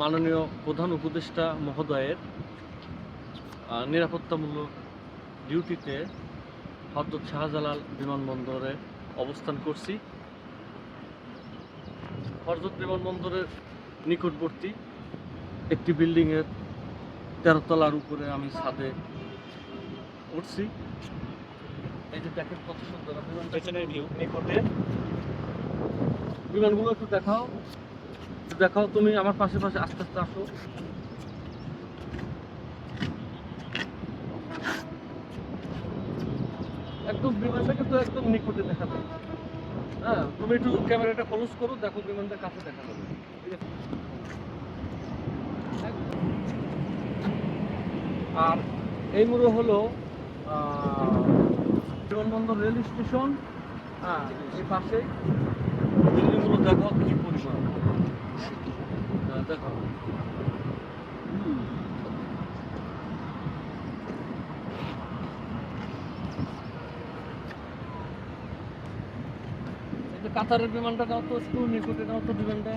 মাননীয় প্রধান উপদেষ্টা মহোদয়ের নিরাপত্তামূলক ডিউটিতে হজরত শাহজালাল বিমানবন্দরে অবস্থান করছি। হজরত বিমানবন্দরের নিকটবর্তী একটি বিল্ডিংয়ের তেরোতলার উপরে আমি ছাদে উঠছি। এই যে দেখেন কত সুন্দর। পেছনের ভিউ নিকটে। বিমানগুলো একটু দেখাও। দেখাও তুমি আমার পাশে পাশে, আস্তে আস্তে আসো। একদম বিমানটাকে তো একদম নিকটে দেখা যায় হ্যাঁ তুমি একটু ক্যামেরাটা ক্লোজ করো, দেখো বিমানটা কাছে দেখা যাবে? আর এই মুড়ো হলো বিমানবন্দর রেল স্টেশন। হ্যাঁ এই পাশে বিল্ডিংগুলো দেখো কি পরিমাণ হ্যাঁ, দেখো এই যে কাতারের বিমানটা নাও তো একটু নিকটে নাও তো বিমানটা।